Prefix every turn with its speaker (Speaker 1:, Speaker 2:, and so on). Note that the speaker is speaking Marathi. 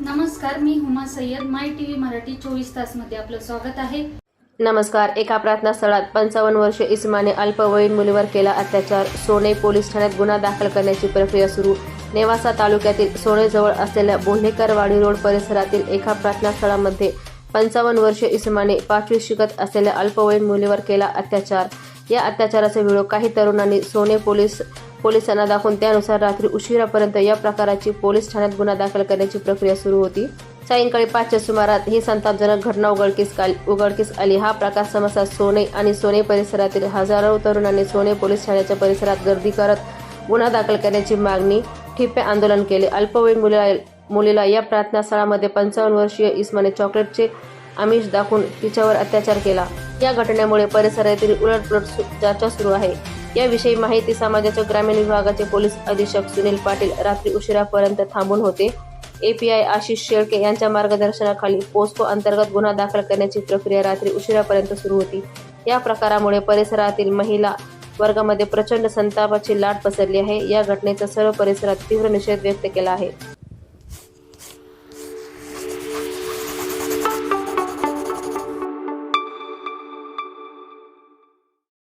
Speaker 1: नमस्कार मी Huma Sayyed. My T V Marathi चोवीस तासमध्ये आपलं स्वागत आहे.
Speaker 2: नमस्कार एका प्रार्थना स्थळात पंचावन्न वर्ष इस्माने अल्पवयीन मुलीवर केला अत्याचार. सोने पोलीस ठाण्यात गुन्हा दाखल करण्याची प्रक्रिया सुरू. नेवासा तालुक्यातील सोनेजवळ असलेल्या बोंढेकरवाडी रोड परिसरातील एका प्रार्थना स्थळामध्ये पंचावन्न वर्ष इस्माने पाचवी शिकत असलेल्या अल्पवयीन मुलीवर केला अत्याचार. या अत्याचाराचा व्हिडिओ काही तरुणांनी सोने पोलीस पोलिसांना दाखवून त्यानुसार रात्री उशिरापर्यंत या प्रकाराची पोलीस ठाण्यात गुन्हा दाखल करण्याची प्रक्रिया सुरू होती. सायंकाळी पाचच्या सुमारात ही संतापजनक घटना उघडकीस उघडकीस आली. हा प्रकार समजता सोने आणि सोने परिसरातील हजारो तरुणांनी सोने पोलीस ठाण्याच्या परिसरात गर्दी करत गुन्हा दाखल करण्याची मागणी ठिप्पे आंदोलन केले. अल्पवयीन मुलीला मुलीला या प्रार्थनास्थळामध्ये पंचावन्न वर्षीय इस्माने चॉकलेटचे आमिष दाखवून तिच्यावर अत्याचार केला. या घटनेमुळे परिसरातील उलटपुलट चर्चा सुरू आहे. याविषयी माहिती समाजाच्या ग्रामीण विभागाचे पोलीस अधीक्षक सुनील पाटील रात्री उशिरापर्यंत थांबून होते. एपीआय आशिष शेळके यांच्या मार्गदर्शनाखाली पोस्को अंतर्गत गुन्हा दाखल करण्याची प्रक्रिया रात्री उशिरापर्यंत सुरू होती. या प्रकारामुळे परिसरातील महिला वर्गामध्ये प्रचंड संतापाची लाट पसरली आहे. या घटनेचा सर्व परिसरात तीव्र निषेध व्यक्त केला आहे.